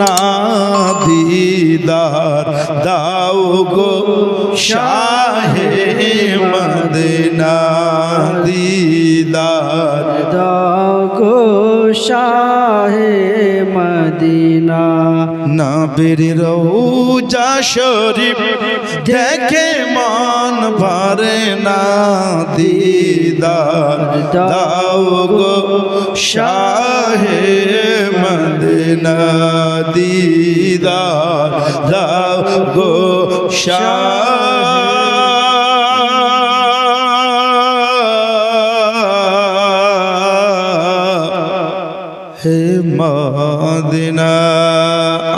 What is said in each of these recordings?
না দিদার দাও গো শাহে মদিনা। দিদার দাও গো শাহে মদিনা। নবীর রৌজা শরীফ দেখে মন ভরে না দিদার। দাও গো শাহে মদিনা দিদার দাও গো হে মদিনা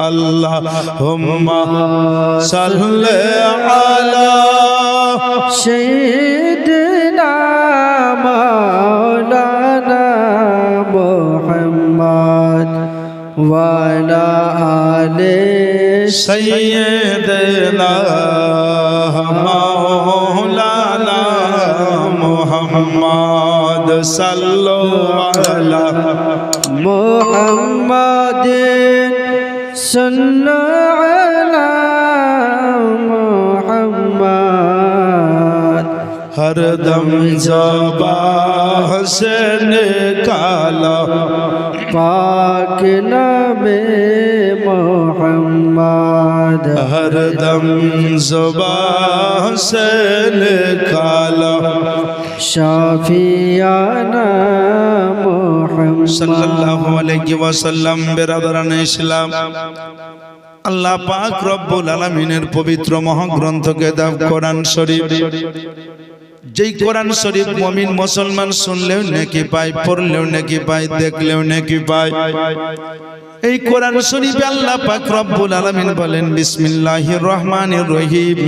আল্লাহ হুম্মা সাল্লি আলা সৈয়দনা وعلى آل سيدنا مولانا محمد صلوا على محمد صلى على محمد ہر دم زباہ سے نکالا پاک نہ नबे मोहम्मद हर दम जबाह से निकाला शाफियाना मोहम्मद সাল্লাল্লাহু আলাইহি ওয়াসাল্লাম বেরাদারান ইসলাম আল্লাহ পাক রব্বুল আলামিনের পবিত্র মহাগ্রন্থকে দাও কোরআন শরীফ যেই কোরআন শরীফ মমিন মুসলমান শুনলেও নাকি পায়, পড়লেও নেকি পায়, দেখলেও নাকি পায়। এই কোরআন শরীফে আল্লাহ পাক রব্বুল আলামিন বলেন, বিসমিল্লাহির রহমানির রহিম।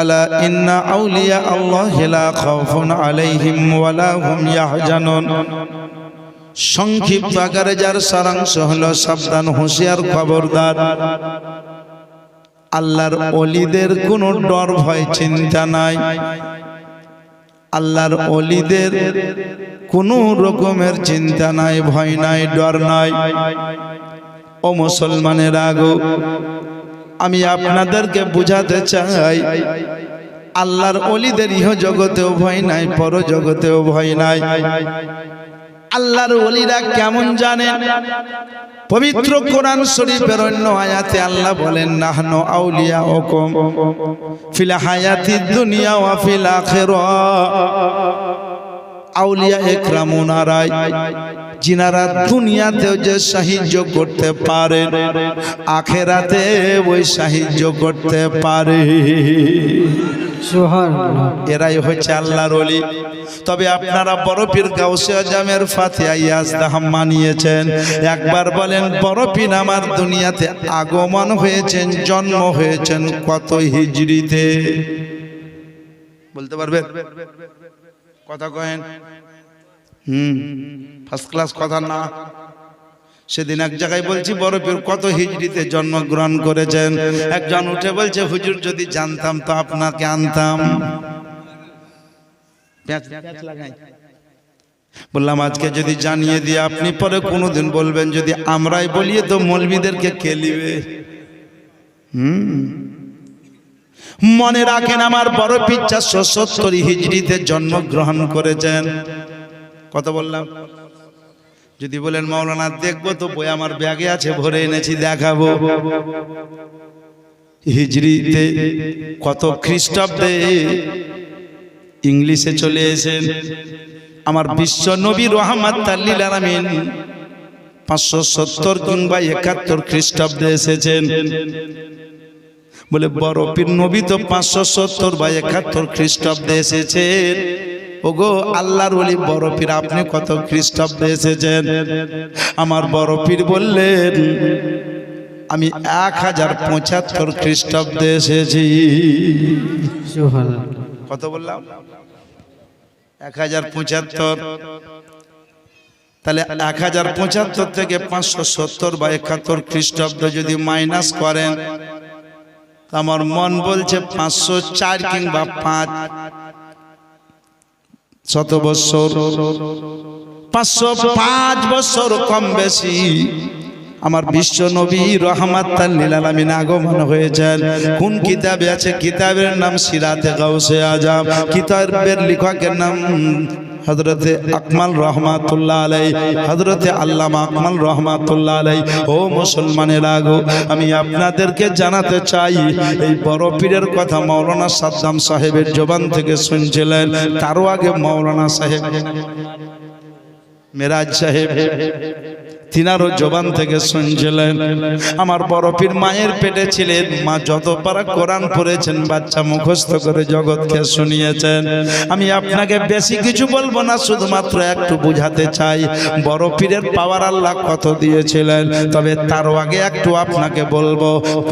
আলা ইন্না আউলিয়া আল্লাহ লা খাউফুন আলাইহিম ওয়ালা হুম ইয়াহজানুন। সংক্ষিপ্ত আকারে যার সারাংশ হলো সাবধান, হুঁশিয়ার, খবরদার। আল্লাহর অলিদের কোনো ডর, ভয়, চিন্তা নাই। আল্লাহর অলিদের কোনো রকমের চিন্তা নাই, ভয় নাই, ডর নাই। ও মুসলমানের আগো আমি আপনাদেরকে বুঝাতে চাই, আল্লাহর অলিদের ইহ জগতেও ভয় নাই পর জগতেও ভয় নাই। আল্লাহর ওলিরা কেমন জানেন? পবিত্র কোরআন শরীফের অন্য আয়াতে আল্লাহ বলেন, নাহনু আউলিয়া ওকুম ফিল হায়াতি দুনিয়া ওয়া ফিল আখিরা। আউলিয়া একরামুনারাই যিনারা দুনিয়াতেও যে সাহায্য করতে পারে আখেরাতে ওই সাহায্য করতে পারে। এরাই হচ্ছে আল্লাহর অলি তবে আপনারা বড় পীর গাউসে আজমের ফাতিহা ইয়াজদাহাম মানিয়েছেন। একবার বলেন, বড় পীর আমার দুনিয়াতে আগমন হয়েছেন, জন্ম হয়েছেন কত হিজরিতে বলতে পারবেন? কথা কহেন হুম ফার্স্ট ক্লাস কথা না। সেদিন এক জায়গায় বলছি, বড় পীর, কত হিজড়িতে জন্মগ্রহণ করেছেন? একজন উঠে বলছে, হুজুর, যদি জানতাম তো আপনাকে আনতাম। বললাম, আজকে যদি জানিয়ে দিয়ে আপনি পরে কোনোদিন বলবেন, যদি আমরাই বলিয়ে তো মলবিদেরকে কে লিবে? হুম। মনে রাখেন, আমার বড় চারশো সত্তর হিজড়িতে জন্মগ্রহণ করেছেন। কত বললাম? যদি বলেন, মাওলানা, দেখব তো বই আমার ব্যাগে আছে, ভরে এনেছি, দেখাবো। হিজড়িতে কত খ্রিস্টাব্দে ইংলিশে চলে এসেন, আমার বিশ্ব নবী রহমাত তাল্লিল আলামিন পাঁচশো সত্তর কিংবা একাত্তর খ্রিস্টাব্দে এসেছেন। বলে বড় পীর নবী তো পাঁচশো সত্তর বা একাত্তর খ্রিস্টাব্দে এসেছেন। ওগো আল্লাহর ওলি বড় পীর আপনি কত খ্রিস্টাব্দে এসেছেন? আমার বড় পীর বললেন আমি এক হাজার পঁচাত্তর খ্রিস্টাব্দে এসেছি। কত বললাম? এক হাজার পঁচাত্তর। তাহলে এক হাজার পঁচাত্তর থেকে পাঁচশো সত্তর বা একাত্তর খ্রিস্টাব্দ যদি মাইনাস করেন তা আমার মন বলছে পাঁচশো চার কিংবা পাঁচ। শত বৎসর পাঁচশো পাঁচ বছর কম বেশি। আমার বিশ্ব নবী রহমাত আলামিন আগমন হয়েছেন। কোন কিতাবে আছে? কিতাবের নাম সিরাতে গাউসে আজাম কিতাবের লেখকের নাম হজরতে আকমাল রহমাতুল্লাহ আলাই হজরতে আল্লামা আকমাল রহমাতুল্লাহ আলাই ও মুসলমানের গো, আমি আপনাদেরকে জানাতে চাই, এই বড় পীরের কথা মৌলানা সাদ্দাম সাহেবের জবান থেকে শুনছিলেন, তারও আগে মৌলানা সাহেব, মেরাজ সাহেব তিনারও জবান থেকে শুনছিলেন। আমার বড় পীর মায়ের পেটে ছিলেন। মা যত পারা কোরআন পড়েছেন, বাচ্চা মুখস্থ করে জগৎকে শুনিয়েছেন। আমি আপনাকে বেশি কিছু বলব না, শুধুমাত্র একটু বুঝাতে চাই। বড় পীরের পাওয়ার আল্লাহ কত দিয়েছিলেন। তবে তারও আগে একটু আপনাকে বলব,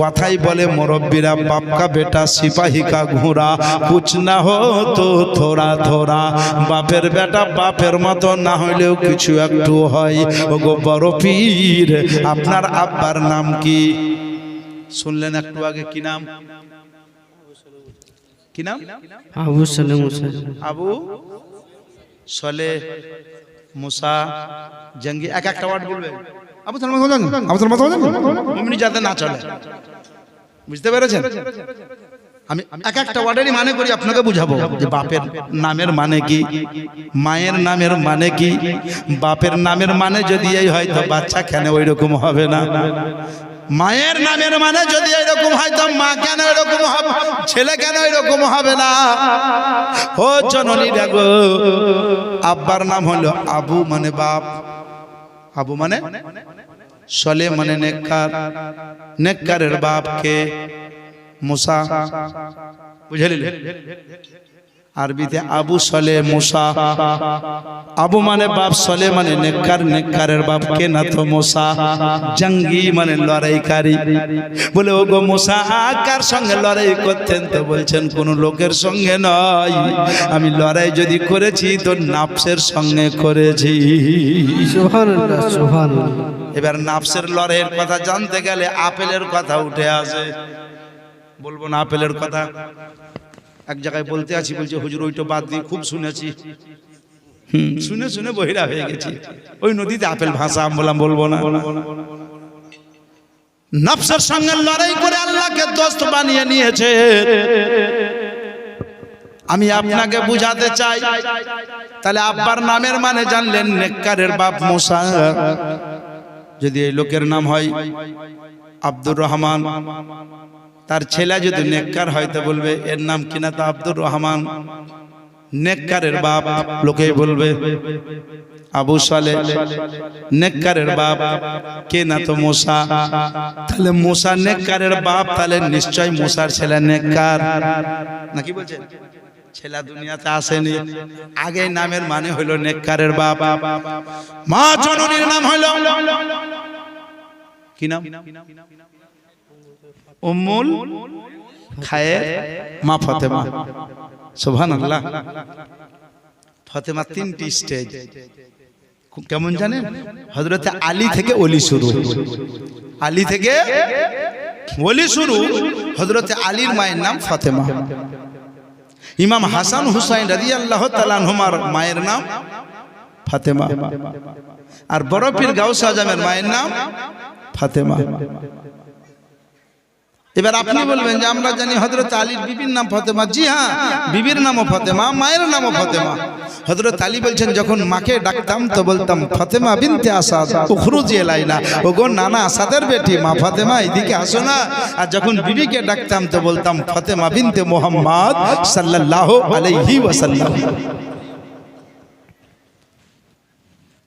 কথাই বলে মুরব্বীরা, বাপকা বেটা সিপাহী কা ঘোড়া কুছ না হো তো থোড়া থোড়া বাপের বেটা বাপের মতো না হইলেও কিছু একটু হয়। ওগো বড় পীর আপনার আব্বার নাম কি? শুনলেন একটু আগে কি নাম? কি নাম? আবু আবু সলে মুসা জঙ্গি। এক একটা ওয়ার্ড বলবে আবু সালমান বলেন আবু সালমান যাতে না চলে। বুঝতে পেরেছেন? আমি এক একটা ওয়ার্ডেরই মানে করি আপনাকে বুঝাবো যে বাপের নামের মানে কি মায়ের নামের মানে কি বাপের নামের মানে যদি এই হয় তো বাচ্চা কেন ওই রকম হবে না? মায়ের নামের মানে যদি এরকম হয় তো মা কেন এরকম হবে? ছেলে কেন এরকম হবে না? ও জননী দেখো আব্বার নাম হলো আবু মানে বাপ। আবু মানে? সলে মানে নেককার। নেককারের বাপকে মুসা। বুঝে আরবিতে আবু সলে মুসা। আবু মানে বাপ সলে মানে নেককার নেককারের বাপ কে না তো মুসা? জঙ্গি মানে লড়াইকারী। বলে ও গো মুসা কার সঙ্গে লড়াই করতেন? তো বলছেন কোন লোকের সঙ্গে নয়। আমি লড়াই যদি করেছি তো নাফসের সঙ্গে করেছি। সুবহানাল্লাহ সুবহানাল্লাহ। এবার নাফসের লড়াইয়ের কথা জানতে গেলে আপেলের কথা উঠে আসে। বলব না আপেলের কথা। এক জায়গায় বলতে আছি বলছে হুজুর ওইটা বাদ দিয়ে খুব শুনেছি। হুম, শুনে শুনে বহিরা হয়ে গেছি। ওই নদীতে আপেল ভাষা আমি বললাম বলব না। নফসের সঙ্গে লড়াই করে আল্লাহকে দোস্ত বানিয়ে নিয়েছে। আমি আপনাকে বুঝাতে চাই তাহলে আব্বার নামের মানে জানলেন নেককারের বাপ মোসা। যদি এই লোকের নাম হয় আব্দুর রহমান তার ছেলে যদি নেককার হয় তো বলবে, এর নাম কিনা তো আব্দুর রহমান। নেককারের বাপ লোকে বলবে, আবু সালে। নেককারের বাপ, কে না তো মোসা? তাহলে মোসা নেককারের বাপ, তাহলে নিশ্চয় মোসার ছেলে নেককার। নাকি বলছেন? ছেলা দুনিয়াতে আসেনি। আগে নামের মানে হইল নেককারের বাপ। মা জননীর নাম হইল কি নাম? উম্মুল খায়ের মা ফতেমা। সুবহানাল্লাহ। ফতেমা তিনটি স্টেজ কেমন জানেন? হজরতে আলী থেকে অলি শুরু। আলী থেকে অলি শুরু। হজরতে আলীর মায়ের নাম ফতেমা। ইমাম হাসান হুসাইন রাজি আল্লাহ তালানহুমার মায়ের নাম ফাতেমা। আর বড় পীর গাউস আজমের মায়ের নাম ফাতেমা। এবার আপনি বলবেন যে আমরা জানি হজরত আলীর বিবির নাম ফতেমা। জি হ্যাঁ বিবির নামও ফতেমা, মায়ের নামও ফতেমা। হজরত আলী বলছেন, যখন মাকে ডাকতাম তো বলতাম, ফতেমা বিনতে আসাদ, উখরুজ এলাইনা। ও গো নানা আসাদের বেটি, মা ফতেমা, এদিকে আসো না। আর যখন বিবিকে ডাকতাম তো বলতাম, ফতেমা বিনতে মোহাম্মদ সাল্লাল্লাহু আলাইহি ওয়াসাল্লাম।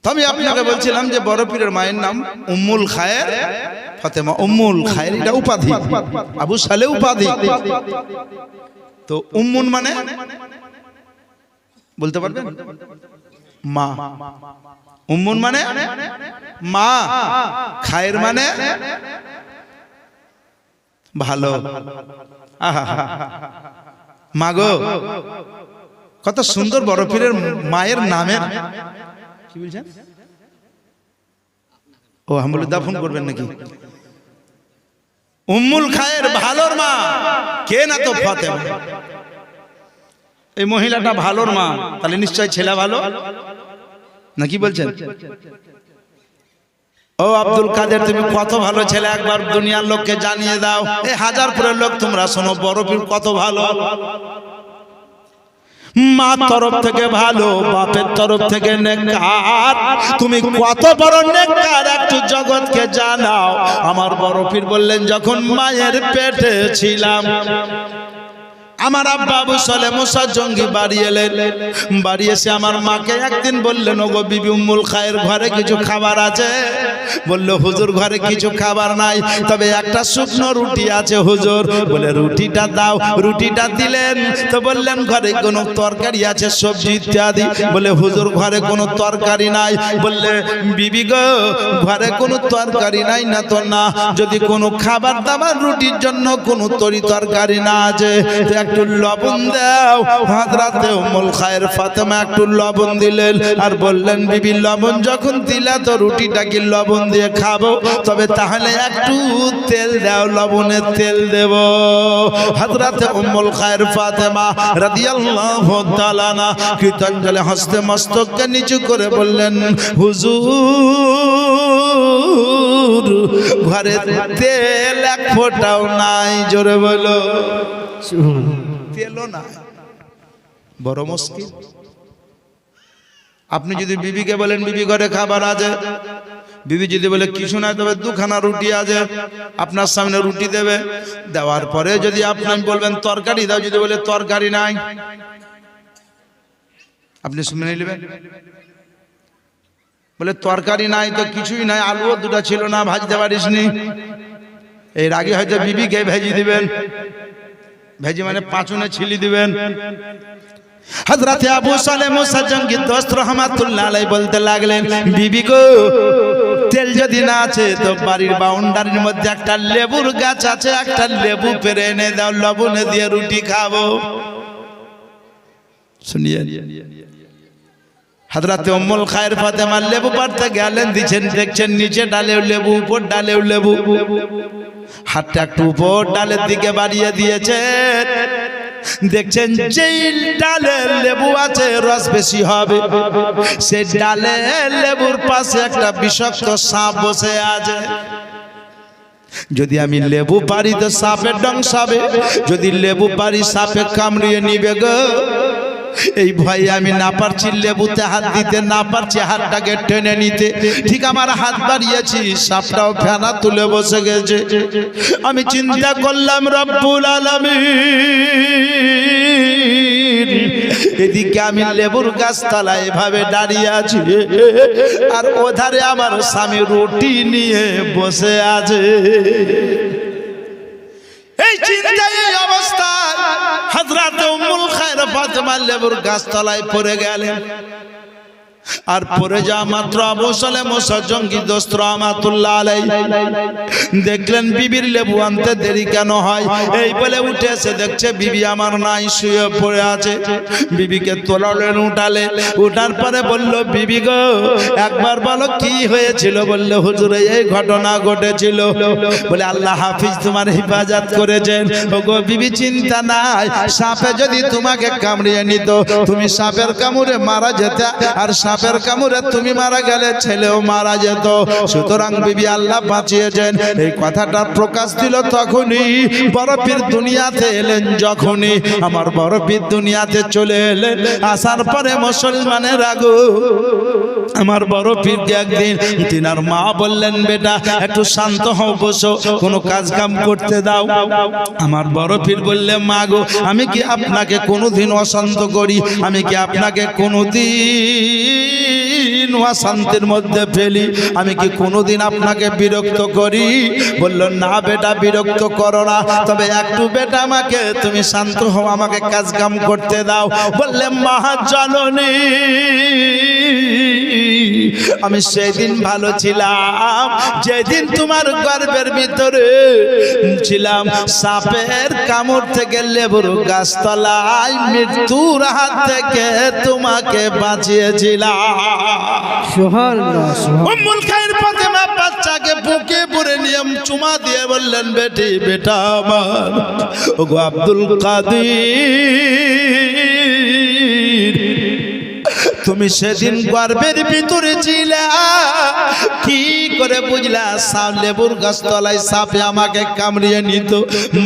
তো আমি আপনাকে বলছিলাম যে বড় পীরের মায়ের নাম উম্মুল খায়ের, ফতেমা উম্মুল খায়ের, এটা উপাধি। আবু সালে উপাধি। তো উম্মুন মানে? বলতে পারবেন? মা। উম্মুন মানে? মা। খায়ের মানে? ভালো। মাগো কত সুন্দর বড় পীরের মায়ের নামের কি বলছেন? ও হামবুল দাফন করবেন নাকি? উম্মুল খায়ের ভালোর মা। কে না তো ফতেমা? এই মহিলাটা ভালোর মা, তাহলে নিশ্চয় ছেলে ভালো? নাকি বলছেন? ও আব্দুল কাদের, তুমি কত ভালো ছেলে, একবার দুনিয়ার লোককে জানিয়ে দাও। এই হাজারপুরের লোক, তোমরা শোনো, বরফির কত ভালো। মা তরফ থেকে ভালো, বাপের তরফ থেকে নেকার তুমি কত বড় নেকার একটু জগৎকে জানাও। আমার বড় পীর বললেন, যখন মায়ের পেটে ছিলাম আমার আব্বা আবু সালে মুসা জঙ্গি বাড়ি এলেন। বাড়ি এসে আমার মাকে একদিন বললেন, ওগো বিবি উম্মুল খায়ের ঘরে কিছু খাবার আছে? বলল, হুজুর ঘরে কিছু খাবার নাই, তবে একটা শুকনো রুটি আছে হুজুর। বলে, রুটিটা দাও। রুটিটা দিলেন। তো বললেন, ঘরে কোনো তরকারি আছে, সবজি ইত্যাদি? বলে, হুজুর ঘরে কোনো তরকারি নাই। বললে, বিবি গো, ঘরে কোনো তরকারি নাই না তো না। যদি কোনো খাবার দাবার রুটির জন্য কোনো তরি তরকারি না আছে, তো একটু লবণ দাও। হাজরাতে উম্মুল খায়ের ফাতেমা একটু লবণ দিলেন আর বললেন, বিবি, লবণ যখন দিলা তো রুটিটা কি লবণ দিয়ে খাব। তবে তাহলে একটু তেল দাও, লবণের তেল দেব। হাজরাতে উম্মুল খায়ের ফাতেমা রাদিয়াল্লাহু তাআলা না কৃতজ্ঞলে হস্তে মস্তককে নিচু করে বললেন, হুজুর, ঘরে তেল এক ফোঁটাও নাই, জোরে বলো। না বড় মুশকিল আপনি যদি বিবিকে বলেন, বিবি ঘরে খাবার আছে। বিবি যদি বলে কিছু নাই তবে দুখানা রুটি আছে। আপনার সামনে রুটি দেবে। দেওয়ার পরে যদি আপনি বলবেন, তরকারি দাও। যদি বলে, তরকারি নাই। আপনি শুনে নেবেন বলে, তরকারি নাই তো কিছুই নাই। আলুও দুটা ছিল না, ভাজতে পারিস নি এর আগে হয়তো বিবিকে ভেজি দিবেন। ভেজি মানে পাঁচুনে ছিলি দিবেন। হজরত আবু সালে মুসা জঙ্গি দোস্ত রহমাতুল্লাহ আলাই বলতে লাগলেন বিবি গো তেল যদি না আছে তো বাড়ির বাউন্ডারির মধ্যে একটা লেবুর গাছ আছে একটা লেবু পেরে এনে দাও লবণে দিয়ে রুটি খাব। শুনিয়ে। হাজরাতে অম্মল খায়ের ফাতেমা লেবু পাড়তে গেলেন দিচ্ছেন, দেখছেন নিচে ডালেও লেবু, উপর ডালেও লেবু। হাতটা একটু উপর ডালের দিকে বাড়িয়ে দিয়েছে। দেখছেন যেই ডালে লেবু আছে, রস বেশি হবে। সেই ডালে লেবুর পাশে একটা বিষাক্ত সাপ বসে আছে। যদি আমি লেবু পারি তো সাপের ডং সাবে যদি লেবু পারি সাপে কামড়িয়ে নিবে গো। এই ভয়ে আমি না পারছি লেবুতে হাত দিতে, না পারছি হাতটাকে টেনে নিতে। ঠিক আমার হাত বাড়িয়েছি, সাপটাও ফেনা তুলে বসে গেছে। আমি চিন্তা করলাম, রব্বুল আলামিন, এদিকে আমি লেবুর গাছতলায় এভাবে দাঁড়িয়ে আছি, আর ওধারে আমার স্বামী রুটি নিয়ে বসে আছে। এই চিন্তায় এই অবস্থায় হযরত উম্মুল খায়রা ফাতেমা লেবুর গাছতলায় পড়ে গেলেন। আর পরে যা মাত্র আবু সালে মোসা জঙ্গি দোস্ত রহমাতুল্লাহ আলাই দেখলেন বিবির লেবু আনতে দেরি কেন হয়? এই বলে উঠে এসে দেখছে বিবি আমার নাই, শুয়ে পড়ে আছে। বিবিকে তোলালেন উঠালে উঠার পরে বলল, বিবি গো, একবার বলো কি হয়েছিল? বললে, হুজুরে, এই ঘটনা ঘটেছিল। বলে, আল্লাহ হাফিজ তোমার হেফাজত করেছেন। ও গো বিবি চিন্তা নাই। সাপে যদি তোমাকে কামড়িয়ে নিত, তুমি সাপের কামড়ে মারা যেতে, আর সাপের কামড়ে তুমি মারা গেলে ছেলেও মারা যেত। সুতরাং বিবি আল্লাহ বাঁচিয়েছেন। এই কথাটা প্রকাশ দিল তখনই বরফির দুনিয়াতে এলেন যখনই। আমার বরফির দুনিয়াতে চলে এলেন। আসার পরে মুসলমানের আগু আমার বড় পীরকে একদিন তিনার মা বললেন, বেটা, একটু শান্ত হও, বসো, কোনো কাজ কাম করতে দাও। আমার বড় পীর বললে, মা গো, আমি কি আপনাকে কোনোদিন অশান্ত করি? আমি কি আপনাকে কোনোদিন অশান্তির মধ্যে ফেলি। আমি কি কোনোদিন আপনাকে বিরক্ত করি? বলল, না বেটা, বিরক্ত করো না। তবে একটু বেটা আমাকে, তুমি শান্ত হও, আমাকে কাজ কাম করতে দাও। বললে মহাজননী আমি সেদিন ভালো ছিলাম। যেদিন তোমার গর্বের ভিতরে ছিলাম, সাপের কামড় থেকে লেবুর গাছতলায় মৃত্যুর হাত থেকে তোমাকে বাঁচিয়েছিলাম। বাচ্চাকে বুকে পরে নিয়ে চুমা দিয়ে বললেন, বেটি, বেটা আব্দুল তুমি সেদিন গর্বের ভিতরে ছিলা, কি করে বুঝলা? সাপ লেবুর গাছ তলায় সাপে আমাকে কামড়িয়ে নিত।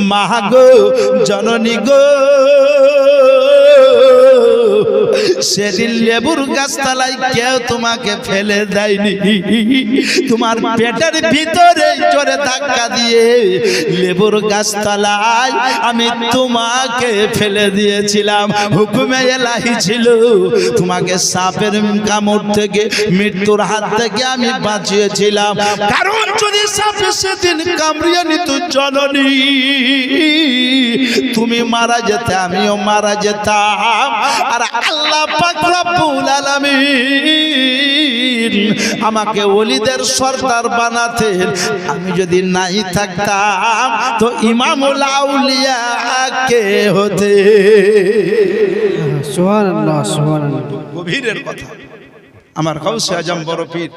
মা গো, জননী গো সেদিন লেবুর গাছতলায় কেউ তোমাকে ফেলে দেয়নি। তোমার পেটের ভিতরে জোরে ধাক্কা দিয়ে লেবুর গাছতলায় আমি তোমাকে ফেলে দিয়েছিলাম। হুকুমে এলাহি ছিল। তোমাকে সাপের কামড় থেকে, মৃত্যুর হাত থেকে আমি বাঁচিয়েছিলাম। কারণ যদি সাপে সেদিন কামড়িয়ে নিত, জননী, তুমি মারা যেতে, আমিও মারা যেতাম। আর আল্লাহ পাক রব্বুল আলামিন আমাকে ওলিদের সর্দার বানাতেন। আমি যদি নাই থাকতাম তো ইমামুল আউলিয়া কে হতে। গভীরের কথা। আমার কাউসে আজম বড় পীর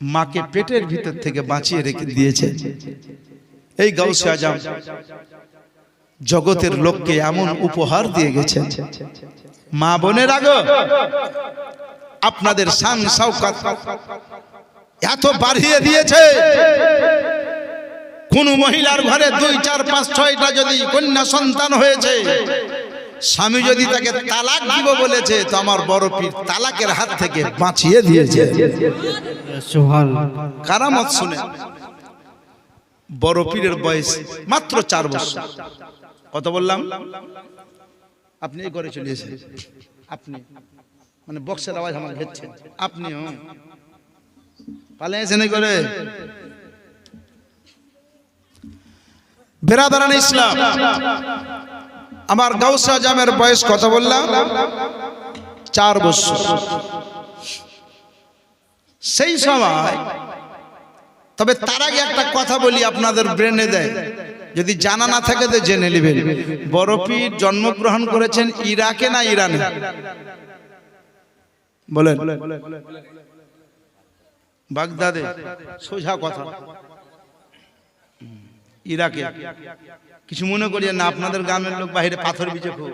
মাকে পেটের ভিতর থেকে বাঁচিয়ে রেখে দিয়েছে। এই গাউসে আজম জগতের লোককে এমন উপহার দিয়ে গেছেন। মা বোনের আগে আপনাদের শান শওকাত এত বাড়িয়ে দিয়েছে। কোন মহিলার ঘরে দুই চার পাঁচ ছয়টা যদি কন্যা সন্তান হয়েছে স্বামী যদি তাকে তালাক দিব বলেছে তো আমার বড় পীর তালাকের হাত থেকে বাঁচিয়ে দিয়েছে। কারামত শুনে বড় পীরের বয়স মাত্র চার বছর। কত বললাম? আপনি এই করে চলে এসেছেন। আপনি। মানে বক্সের আওয়াজ আমার ঘেরছে আপনিও পালিয়ে এসেন এই করে বেরাদারান ইসলাম। আমার গাউসা জামের বয়স কত বললাম? চার বছর। সেই সময়, তবে তার আগে একটা কথা বলি আপনাদের ব্রেনে দেয়। যদি জানা না থাকে তো জেনে নেবেন। বরফির জন্মগ্রহণ করেছেন ইরাকে না ইরানে? বলেন। বাগদাদে, সোজা কথা। ইরাকে। কিছু মনে করিয়েন না, আপনাদের গ্রামের লোক বাইরে পাথর বিচে খুব।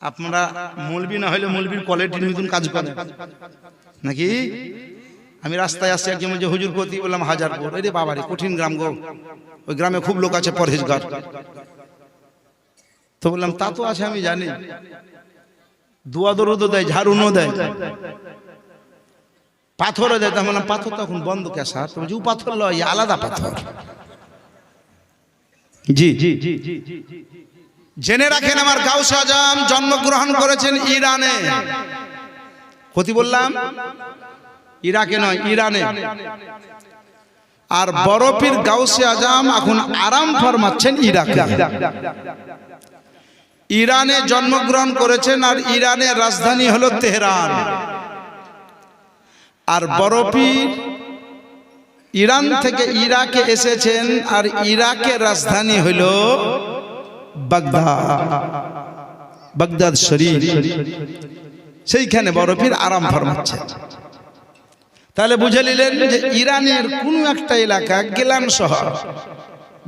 আপনারা মলবি না হলে মলবির কোয়ালিটির মতন কাজ করেন। নাকি? আমি রাস্তায় আসছি, একজন বলছে, হুজুর কতি বললাম হাজারপুর রে বাবারে, কঠিন গ্রাম গো। ওই গ্রামে খুব লোক আছে, পরহেজগার। তো বললাম, তা তো আছে, আমি জানি। দুয়া দরুদও দেয়, ঝাড়ুনও দেয়। পাথরও দেয়, তা বললাম, পাথর তখন বন্ধ কে স্যার? তো পাথর লয় আলাদা পাথর। জি জি। জেনে রাখেন আমার গাউস আজম, জন্মগ্রহণ করেছেন ইরানে। ক্ষতি বললাম? ইরাকে নয় ইরানে। আর বরফির গাউসে আজাম এখন আরাম ফরমাচ্ছেন ইরাকে। ইরানে জন্মগ্রহণ করেছেন আর ইরানের রাজধানী হলো তেহরান। আর বরফির ইরান থেকে ইরাকে এসেছেন আর ইরাকের রাজধানী হলো বাগদাদ। বাগদাদ শরীফ। সেইখানে বরফির আরাম ফরমাচ্ছেন তাহলে বুঝে নিলেন যে ইরানের কোন একটা এলাকা গেলান শহর,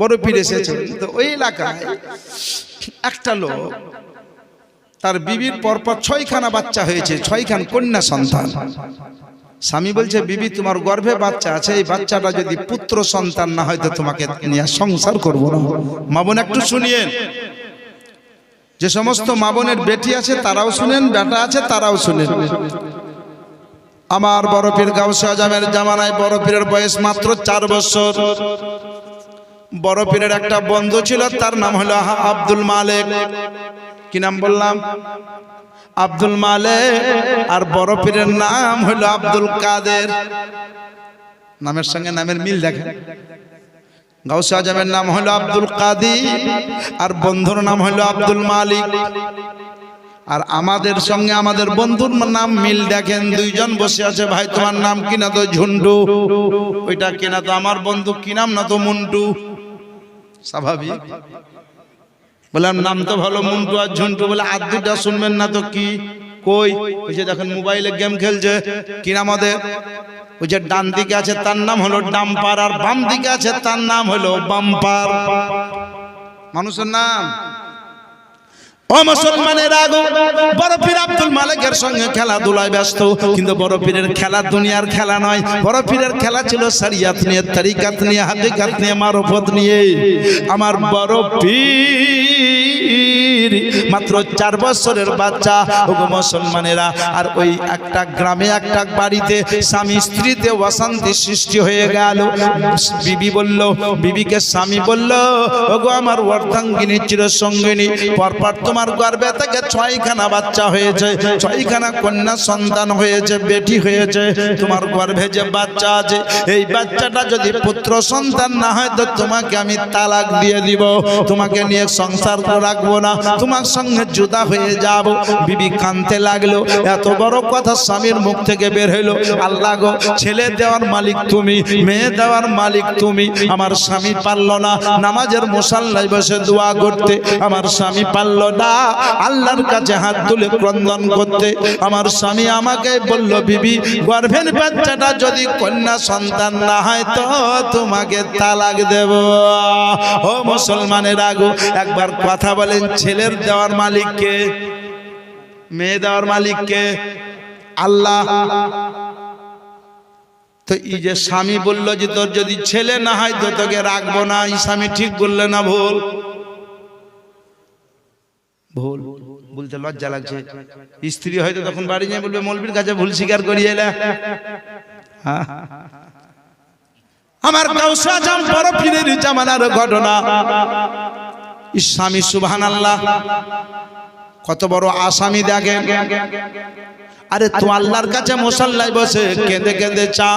বড় পীর এসেছেন তো ওই এলাকায় একটা লোক, তার বিবির পরপর ছয়খানা বাচ্চা হয়েছে, ছয়খান কন্যা সন্তান। স্বামী বলছে, বিবি, তোমার গর্ভে বাচ্চা আছে, এই বাচ্চাটা যদি পুত্র সন্তান না হয় তো তোমাকে নিয়ে সংসার করব না। মা বোন, একটু শুনিয়েন। যে সমস্ত মা বোনের বেটি আছে, তারাও শুনেন, বেটা আছে, তারাও শুনেন। আমার বড় পীর গাউসে জামানায় বড় পীরের বয়স মাত্র চার বছর। বড় পীরের একটা বন্ধু ছিল, তার নাম হলো আব্দুল মালেক। কি নাম বললাম? আব্দুল মালেক। আর বড় পীরের নাম হলো আব্দুল কাদের। নামের সঙ্গে নামের মিল দেখেন। গাউসে আজমের নাম হলো আব্দুল কাদি আর বন্ধুর নাম হলো আব্দুল মালিক। আর আমাদের সঙ্গে আমাদের বন্ধুর নাম মিল দেখেন, দুইজন বসে আছে, ভাই, তোমার নাম কিনা তো ঝুন্ডু ওইটা কিনা তো আমার বন্ধু, কি নাম না তো মুন্টু? স্বাভাবিক। বললাম, নাম তো ভালো, মুন্টু আর ঝুন্টু। বলে, আর দুটা শুনবেন না তো কি? কই? ওই যে দেখেন, মোবাইলে গেম খেলছে। কি নাম ওদের? ওই যে ডান দিকে আছে, তার নাম হলো ডাম্পার। আর বাম দিকে আছে, তার নাম হলো বাম্পার। মানুষের নাম? ও মুসলমানের আগো বড় পীর আব্দুল মালিকের সঙ্গে খেলাধুলায় ব্যস্ত। কিন্তু বড় পীরের খেলা দুনিয়ার খেলা নয়, বড় পীরের খেলা ছিল সারিয়াত নিয়ে, তারিকাত নিয়ে হাদিকাত নিয়ে, মারফত নিয়ে। আমার বড় পীর, মাত্র চার বছরের বাচ্চা। ওগো মুসলমানেরা, আর ওই একটা গ্রামে একটা বাড়িতে স্বামী স্ত্রীতে অশান্তি সৃষ্টি হয়ে গেল। বিবি বলল, বিবিকে স্বামী বলল, ওগো আমার অর্ধাঙ্গিনী, চিরসঙ্গিনী, পরপর তোমার গর্ভে থেকে ছয়খানা বাচ্চা হয়েছে, ছয়খানা কন্যা সন্তান হয়েছে, বেটি হয়েছে। তোমার গর্ভে যে বাচ্চা আছে, এই বাচ্চাটা যদি পুত্র সন্তান না হয়, তো তোমাকে আমি তালাক দিয়ে দিব। তোমাকে নিয়ে সংসার রাখব না। তোমার সঙ্গে জুদা হয়ে যাব। বিবি কানতে লাগল। এত বড় কথা স্বামীর মুখ থেকে বের হইল। আল্লাহ গো, ছেলে দেওয়ার মালিক তুমি, মেয়ে দেওয়ার মালিক তুমি। আমার স্বামী পারল না। নামাজের মুসাল্লাই বসে দোয়া করতে। আমার স্বামী পারল না। আল্লাহর কাছে হাত তুলে ক্রন্দন করতে। আমার স্বামী আমাকে বলল, বিবি, গর্ভের বাচ্চাটা যদি কন্যা সন্তান না হয় তো তোমাকে তালাক দেব। ও মুসলমানের আগো, একবার কথা বলেন, ছেলের দেওয়ার মালিককে, মেয়ে দেওয়ার মালিককে, আল্লাহ। তো এই যে স্বামী বলল যে তোর যদি ছেলে না হয় তো তোকে রাখব না। এই স্বামী ঠিক বললে, না, ভুল। ভুল। বলতে লজ্জা লাগছে। স্ত্রী হয়তো তখন বাড়ি নিয়ে বলবে, মলবির কাছে ভুল স্বীকার করিয়ে এলে। হ্যাঁ। আমার কাউসা জাম বড় পীরের জামানার ঘটনা। স্বামী সুবহান আল্লাহ কত বড় আসামি দেখেন। আরে তো আল্লাহর কাছে মশাল্লায় বসে, কেঁদে কেঁদে চা।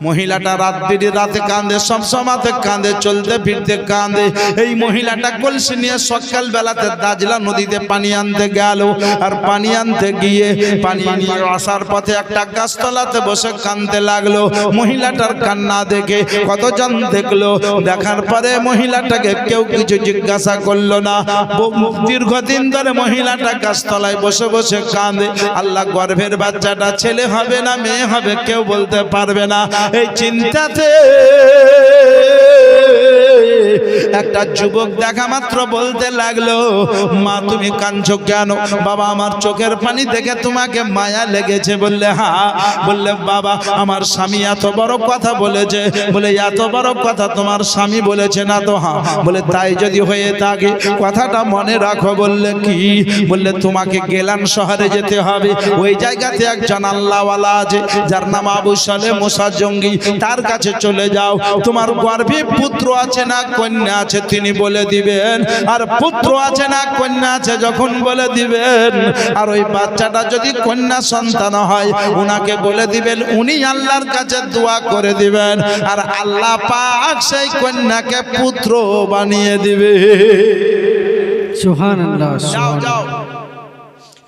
মহিলাটা রাত বিড়ি রাতে কাঁদে সব সমাতে কাঁদে, চলতে ফিরতে কাঁদে। এই মহিলাটা কলসি নিয়ে সকাল বেলাতে দাজলা নদীতে পানি আনতে গেল আর পানি আনতে গিয়ে পানি নিয়ে আসার পথে একটা গাছতলাতে বসে কাঁদতে লাগল। মহিলাটার কান্না দেখে কতজন দেখল। দেখার পরে মহিলাটাকে কেউ কিছু জিজ্ঞাসা করল না। দীর্ঘদিন ধরে মহিলাটা গাছতলায় বসে বসে কাঁদে। আল্লাহ গর্ভের বাচ্চাটা ছেলে হবে না মেয়ে হবে কেউ বলতে পারবে না। এই চিন্তাতে একটা যুবক দেখা মাত্র বলতে লাগল, মা, তুমি কাঁদছো কেন? বাবা, আমার চোখের পানি দেখে তোমাকে মায়া লেগেছে। বললে, হা, বললে, বাবা, আমার স্বামী এত বড় কথা বলেছে। বলে, এত বড় কথা তোমার স্বামী বলেছে না তো? হ্যাঁ বলে, তাই যদি হয়ে থাকে, কথাটা মনে রাখো। বললে, কি? বললে, তোমাকে গেলান শহরে যেতে হবে। ওই জায়গাতে একজন আল্লাহওয়ালা আছে, যার নাম আবু সালে মোসা জঙ্গি তার কাছে চলে যাও। তোমার গর্ভে পুত্র আছে না কন্যা আছে তিনি বলে দিবেন। আর পুত্র আছে না কন্যা আছে যখন বলে দিবেন। আর ওই বাচ্চাটা যদি কন্যা সন্তান হয় উনাকে বলে দিবেন উনি আল্লাহর কাছে দোয়া করে দিবেন। আর আল্লাহ পাক সেই কন্যাকে পুত্র বানিয়ে দিবে। সুহান যাও যাও।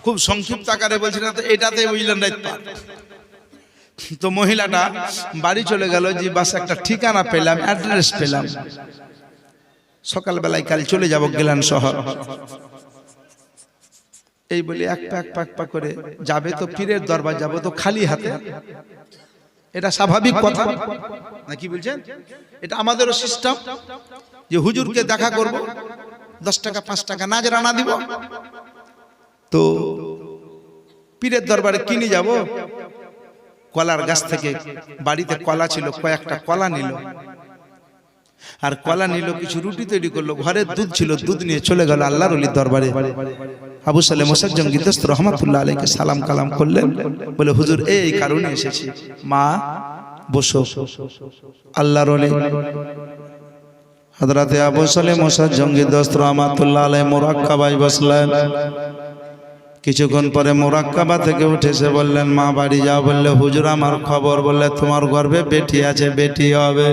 খুব সংক্ষিপ্ত আকারে বলছি না তো এটাতে বুঝলেন রাইত পার। তো মহিলাটা বাড়ি চলে গেল, যে বাস একটা ঠিকানা পেলাম, অ্যাড্রেস পেলাম। সকালবেলায় কাল চলে যাব গেলান শহর। এই বলে এক পাক পাক পাক করে যাবে তো পীরের দরবার, যাব তো খালি হাতে। এটা স্বাভাবিক কথা। না কি বলছেন? এটা আমাদেরও সিস্টেম যে হুজুরকে দেখা করব, দশ টাকা, পাঁচ টাকা নাজরানা দিব। তো পীরের দরবারে কিনে যাব? কলার গাছ থেকে বাড়িতে কলা ছিল কয়েকটা কলা নিল। আর কলা নিল কিছু রুটি তৈরি করল ঘরে দুধ ছিল দুধ নিয়ে চলে গেল আল্লাহর অলির দরবারে। আবু সালে মোসাজ্জম রহমাতুল্লাহ আলাইকে সালাম কালাম করলেন। বলে হুজুর এই কারণে এসেছি। মা বসো। আল্লাহর অলি। আবু সালে মোসাজ্জম গীতস্ত রহমাতুল্লাহ আলাই মোরাক্কাবাই বসলেন। কিছুক্ষণ পরে মোরাক্কাবা থেকে উঠেছে বললেন, মা, বাড়ি যাও। বললে, হুজুর, আমার খবর। বললে, তোমার গর্ভে বেটি আছে, বেটি হবে।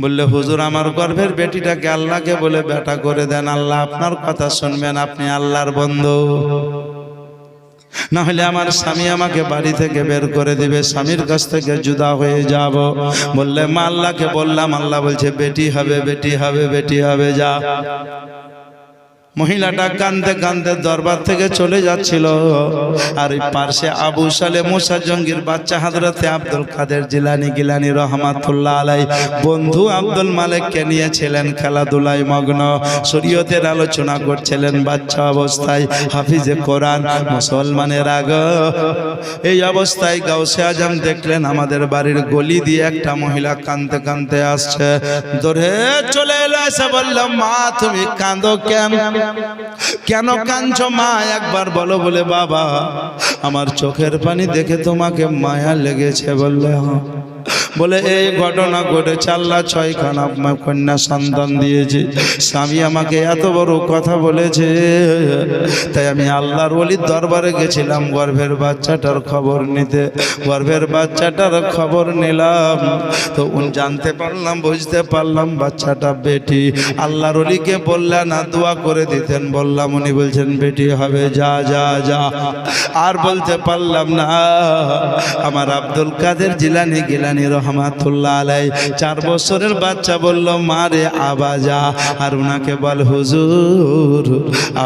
বললে, হুজুর, আমার গর্ভের বেটিটাকে আল্লাহকে বলে বেটা করে দেন। আল্লাহ আপনার কথা শুনবেন, আপনি আল্লাহর বন্ধু। না হলে আমার স্বামী আমাকে বাড়ি থেকে বের করে দিবে, স্বামীর কাছ থেকে জুদা হয়ে যাব। বললে, মা, আল্লাহকে বললাম। আল্লাহ বলছে, বেটি হবে বেটি হবে বেটি হবে, যা। মহিলাটা কান্দতে কান্দতে দরবার থেকে চলে যাচ্ছিল। আর ওই পার্শ্বে আবু সালে মুসা জঙ্গির বাচ্চা হাজরতে আব্দুল কাদের জিলানি গিলানি রহমাতুল্লাহ আলাই বন্ধু আব্দুল মালিককে নিয়েছিলেন খেলাধুলায় মগ্ন। শরীয়তের আলোচনা করছিলেন বাচ্চা অবস্থায়। হাফিজে কোরআন, মুসলমানের আগ। এই অবস্থায় গাউসে আজম দেখলেন আমাদের বাড়ির গলি দিয়ে একটা মহিলা কানতে কানতে আসছে। ধরে চলে এলো, এসে বললাম মা, তুমি কাঁদো কেন? কেন কাঞ্চ মা? একবার বলো বলে, বাবা, আমার চোখের পানি দেখে তোমাকে মায়া লেগেছে বললে। হ্যাঁ বলে এই ঘটনা ঘটেছে, আল্লাহ ছয়খানা কন্যা সন্তান দিয়েছে। স্বামী আমাকে এত বড় কথা বলেছে, তাই আমি আল্লাহর ওলির দরবারে গেছিলাম গর্ভের বাচ্চাটার খবর নিতে। গর্ভের বাচ্চাটার খবর নিলাম, তো উনি জানতে পারলাম, বুঝতে পারলাম, বাচ্চাটা বেটি। আল্লাহর অলিকে বললেন না দোয়া করে দিতেন। বললাম, উনি বলছেন, বেটি হবে, যা যা যা। আর বলতে পারলাম না, আমার আব্দুল কাদের জিলানি গিলানি রহমাতুল্লাহ আলাই চার বছরের বাচ্চা বলল, মারে আবাজা। আর ওনাকে বল, হুজুর,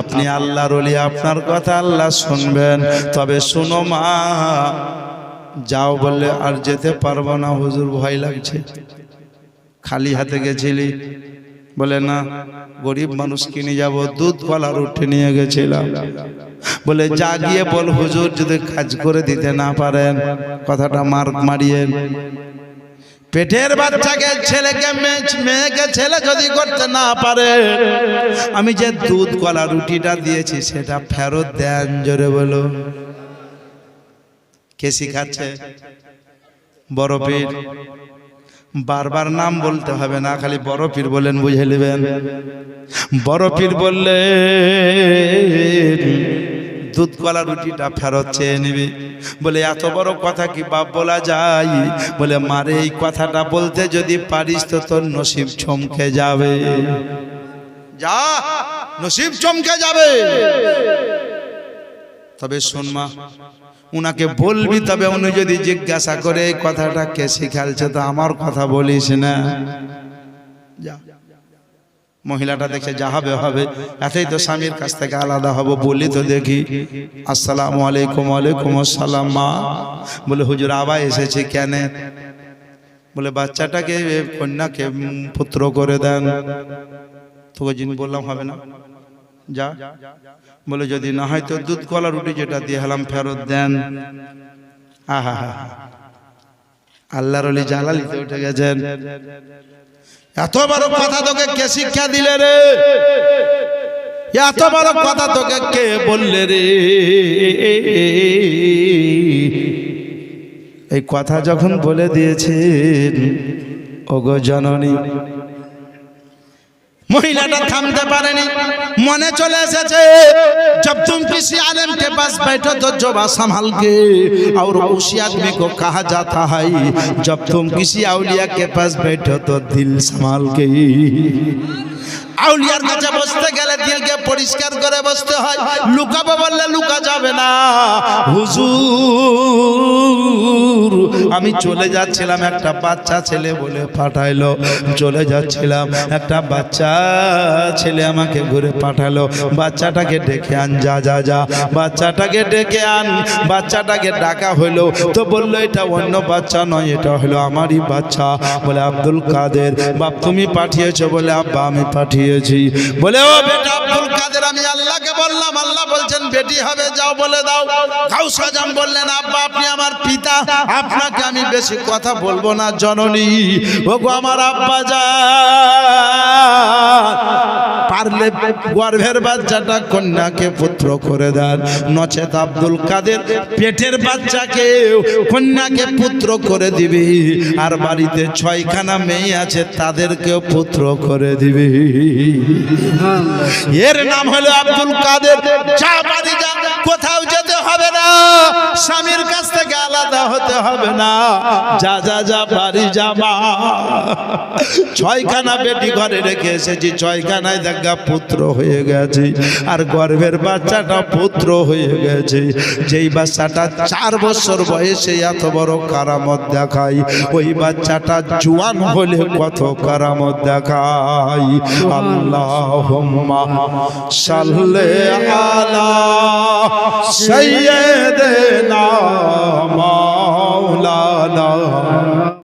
আপনি আল্লাহর অলি আপনার কথা আল্লাহ শুনবেন। তবে শুনো মা, যাও বললে আর যেতে পারব না। হুজুর, ভয় লাগছে। খালি হাতে গেছিলি? বলে, না, গরিব মানুষ কিনে যাব দুধ কলার উঠে নিয়ে গেছিলাম। বলে যা গিয়ে বল হুজুর, যদি কাজ করে দিতে না পারেন। কথাটা মার মারিয়েন পেটের বাচ্চাকে, ছেলেকে, মেয়ে- মেয়েকে, ছেলে যদি করতে না পারে, আমি যে দুধ, কলা, রুটিটা দিয়েছি, সেটা ফেরত দেন, জোরে বলো। কে শিখাচ্ছে? বড় পীর। বারবার নাম বলতে হবে না, খালি বড় পীর বলেন, বুঝে নেবেন। বড় পীর বললে দুধ রুটিটা ফেরত চেয়ে নিবি। বলে, এত বড় কথা কি বাপ বলা যায়? বলে, মারে, এই কথাটা বলতে যদি পারিস তো তোর নসিব চমকে যাবে। যা, নসিব চমকে যাবে। তবে শোনমা উনাকে বলবি, তবে উনি যদি জিজ্ঞাসা করে এই কথাটা কে শিখালছে, তো আমার কথা বলিস না। যা। মহিলাটা দেখে যা হবে হবে। এতই তো স্বামীর কাছ থেকে আলাদা হব বলি তো দেখি। আসসালামু আলাইকুম আলাইকুম আসসালাম, মা। বলে, হুজুর, আবার এসেছে কেন? বলে, বাচ্চাটাকে, কন্যাকে পুত্র করে দেন। তোকে যিনি বললাম, হবে না। যা। বলে, যদি না হয় তো দুধ, কলা, রুটি যেটা দিয়ে হলাম, ফেরত দেন। আহা। আল্লাহর অলি জালালিতে উঠে গেছেন। এত বড় কথা তোকে কে শিক্ষা দিলে রে? এত বড় কথা তোকে কে বললে রে? এই কথা যখন বলে দিয়েছেন, ওগো জননী, মহিলাটা থামতে পারেনি, মনে চলে এসেছে জব তুম কিসি আলেম पास बैठो तो जोबा संभाल के और उसी आदमी को कहा जाता है जब तुम किसी औलिया के पास बैठो तो दिल संभाल के আউলিয়ার কাছে বসতে গেলে দিলকে পরিষ্কার করে বসতে হয়। লুকাবো বললে লুকা যাবে না। হুজুর, আমি চলে যাচ্ছিলাম, একটা বাচ্চা ছেলে বলে পাঠাইলো। চলে যাচ্ছিলাম, একটা বাচ্চা ছেলে আমাকে ঘুরে পাঠালো। বাচ্চাটাকে ডেকে আন, যা যা যা। বাচ্চাটাকে ডেকে আন। বাচ্চাটাকে ডাকা হইল। তো বলল, এটা অন্য বাচ্চা নয়, এটা হলো আমারই বাচ্চা। বলে, আব্দুল কাদের, বাপ তুমি পাঠিয়েছো? বলে, আব্বা, আমি পাঠিয়েছি। বলে, ও বেটা আব্দুল কাদের, আমি আল্লাহকে বললাম, আল্লাহ বলছেন, বেটি হবে, যাও বলে দাও। গাউস আজম বললেন, আব্বা, আপনি আমার পিতা, আপনাকে আমি বেশি কথা বলব না, জননী। ওগো আমার আব্বা যা পারলে গর্ভের বাচ্চাটা কন্যাকে পুত্র করে দেন। নচেত আব্দুল কাদের পেটের বাচ্চাকে কন্যাকে পুত্র করে দিবি। আর বাড়িতে ছয়খানা মেয়ে আছে, তাদেরকেও পুত্র করে দিবি। এর নাম হলো আব্দুল কাদের। যা বাড়ি যা, কোথাও যেতে হবে না। স্বামীর কাছ থেকে আলাদা হতে হবে না। যা যা যা, বাড়ি যাবা ছয়খানা বেটি ঘরে রেখে এসেছি, ছয়খানায় দেখা পুত্র হয়ে গেছে। আর গর্ভের বাচ্চাটা পুত্র হয়ে গেছে। যেই বাচ্চাটা চার বছর বয়সে এত বড় কারামত দেখায়, ওই বাচ্চাটা জুয়ান হলে কত কারামত দেখায়। আল্লাহ সাল্লে আলা সৈয়দনা মাওলানা